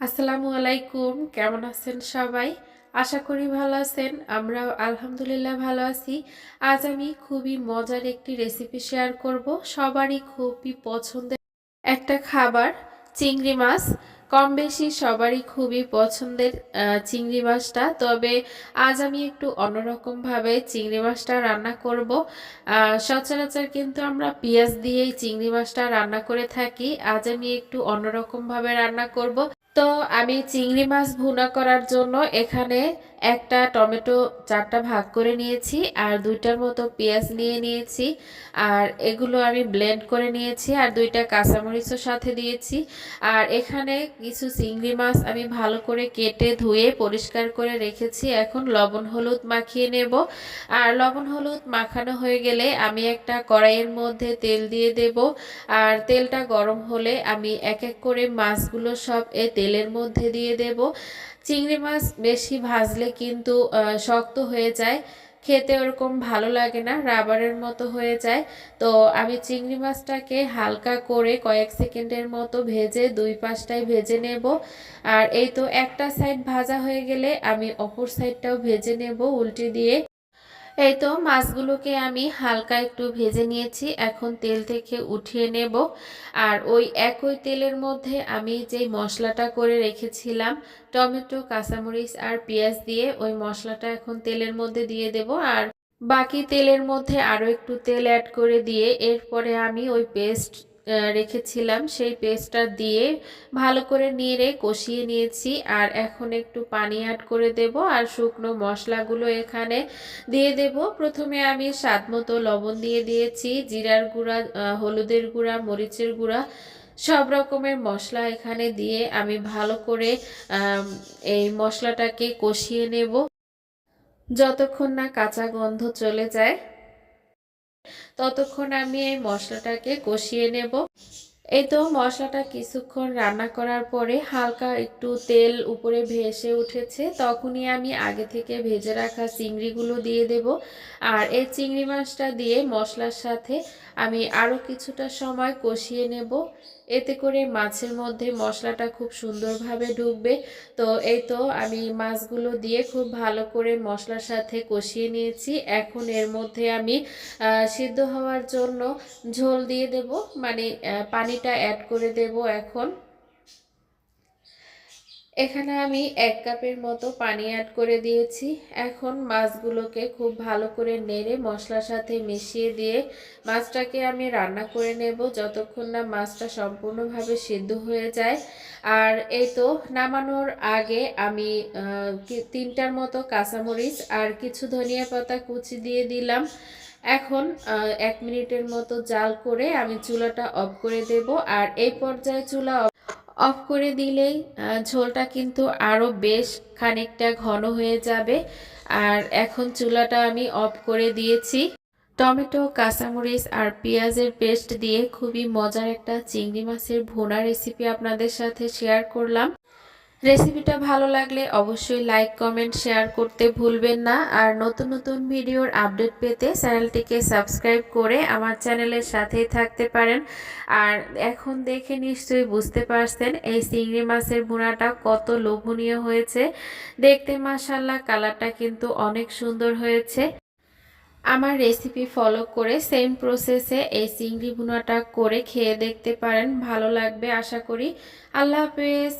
আসসালামু আলাইকুম, কেমন আছেন সবাই? আশা করি ভালো আছেন আমরা আলহামদুলিল্লাহ ভালো আছি। আজ আমি খুবই মজার একটি রেসিপি শেয়ার করব। সবারই খুবই পছন্দের একটা খাবার, চিংড়ি মাছ। কম বেশি সবারই খুবই পছন্দের চিংড়ি মাছটা। তবে আজ আমি একটু অন্যরকমভাবে চিংড়ি মাছটা রান্না করব। সচরাচর কিন্তু আমরা পেঁয়াজ দিয়েই চিংড়ি মাছটা রান্না করে থাকি। আজ আমি একটু অন্যরকমভাবে রান্না করব। তো আমি চিংড়ি মাছ ভুনা করার জন্য এখানে একটা টমেটো চারটা ভাগ করে নিয়েছি আর দুইটার মতো পেঁয়াজ নিয়ে নিয়েছি। আর এগুলো আমি ব্লেন্ড করে নিয়েছি আর দুইটা কাঁচামরিচও সাথে দিয়েছি। আর এখানে কিছু চিংড়ি মাছ আমি ভালো করে কেটে ধুয়ে পরিষ্কার করে রেখেছি। এখন লবণ হলুদ মাখিয়ে নেব। আর লবণ হলুদ মাখানো হয়ে গেলে আমি একটা কড়াইয়ের মধ্যে তেল দিয়ে দেব। আর তেলটা গরম হলে আমি এক এক করে মাছগুলো সব এ তেলের মধ্যে দিয়ে দেব। চিংড়ি মাছ বেশি ভাজলে কিন্তু শক্ত হয়ে যায়। খেতে ওরকম ভালো লাগে না, রাবারের মতো হয়ে যায়। তো আমি চিংড়ি মাছটাকে হালকা করে কয়েক সেকেন্ডের মতো ভেজে দুই পাশটাই ভেজে নেব। আর এই তো একটা সাইড ভাজা হয়ে গেলে আমি অপর সাইডটাও ভেজে নেব উল্টে দিয়ে। এই তো মাছগুলোকে আমি হালকা একটু ভেজে নিয়েছি। এখন তেল থেকে উঠিয়ে নেব। আর ওই একই তেলের মধ্যে আমি যেই মশলাটা করে রেখেছিলাম, টমেটো, কাঁচামরিচ আর পেঁয়াজ দিয়ে, ওই মশলাটা এখন তেলের মধ্যে দিয়ে দেব। আর বাকি তেলের মধ্যে আরও একটু তেল অ্যাড করে দিয়ে, এরপরে আমি ওই পেস্ট রেখেছিলাম, সেই পেস্টটা দিয়ে ভালো করে নেড়ে কষিয়ে নিয়েছি। আর এখন একটু পানি অ্যাড করে দেব আর শুকনো মশলাগুলো এখানে দিয়ে দেব। প্রথমে আমি স্বাদ মতো লবণ দিয়ে দিয়েছি, জিরার গুঁড়া হলুদের গুঁড়া, মরিচের গুঁড়া, সব রকমের মশলা এখানে দিয়ে আমি ভালো করে এই মশলাটাকে কষিয়ে নেব। যতক্ষণ না কাঁচা গন্ধ চলে যায় ততক্ষণ আমি এই মশলাটাকে কষিয়ে নেব। এই তো মশলাটা কিছুক্ষণ রান্না করার পরে হালকা একটু তেল উপরে ভেসে উঠেছে, তখনই আমি আগে থেকে ভেজে রাখা চিংড়িগুলো দিয়ে দেব। আর এই চিংড়ি মাছটা দিয়ে মশলার সাথে আমি আরও কিছুটা সময় কষিয়ে নেব। এতে করে মাছের মধ্যে মশলাটা খুব সুন্দরভাবে ঢুকবে। তো এই তো আমি মাছগুলো দিয়ে খুব ভালো করে মশলার সাথে কষিয়ে নিয়েছি। এখন এর মধ্যে আমি সিদ্ধ হওয়ার জন্য ঝোল দিয়ে দেব। মানে পানিটা অ্যাড করে দেব এখন। এখানে আমি এক কাপের মতো পানি অ্যাড করে দিয়েছি। এখন মাছগুলোকে খুব ভালো করে নেড়ে মশলার সাথে মিশিয়ে দিয়ে মাছটাকে আমি রান্না করে নেব যতক্ষণ না মাছটা সম্পূর্ণভাবে সিদ্ধ হয়ে যায়। আর এই তো নামানোর আগে আমি তিনটার মতো কাঁচামরিচ আর কিছু ধনিয়া পাতা কুচি দিয়ে দিলাম। এখন এক মিনিটের মতো জাল করে আমি চুলাটা অফ করে দেব। আর এই পর্যায়ে চুলা অফ করে দিলেই ঝোলটা কিন্তু আরও বেশ খানিকটা ঘন হয়ে যাবে। আর এখন চুলাটা আমি অফ করে দিয়েছি। টমেটো, কাঁচামরিচ আর পেঁয়াজের পেস্ট দিয়ে খুবই মজার একটা চিংড়ি মাছের ভোনা রেসিপি আপনাদের সাথে শেয়ার করলাম। রেসিপিটা ভালো লাগলে অবশ্যই লাইক কমেন্ট শেয়ার করতে ভুলবেন না। আর নতুন নতুন ভিডিওর আপডেট পেতে চ্যানেলটিকে সাবস্ক্রাইব করে আমার চ্যানেলের সাথেই থাকতে পারেন। আর এখন দেখে নিশ্চয়ই বুঝতে পারছেন এই চিংড়ি মাছের ভুনাটা কত লোভনীয় হয়েছে। দেখতে মাসাল্লাহ কালারটা কিন্তু অনেক সুন্দর হয়েছে। আমার রেসিপি ফলো করে সেম প্রসেসে এই চিংড়ি ভুনাটা করে খেয়ে দেখতে পারেন। ভালো লাগবে আশা করি। আল্লাহ হাফেজ।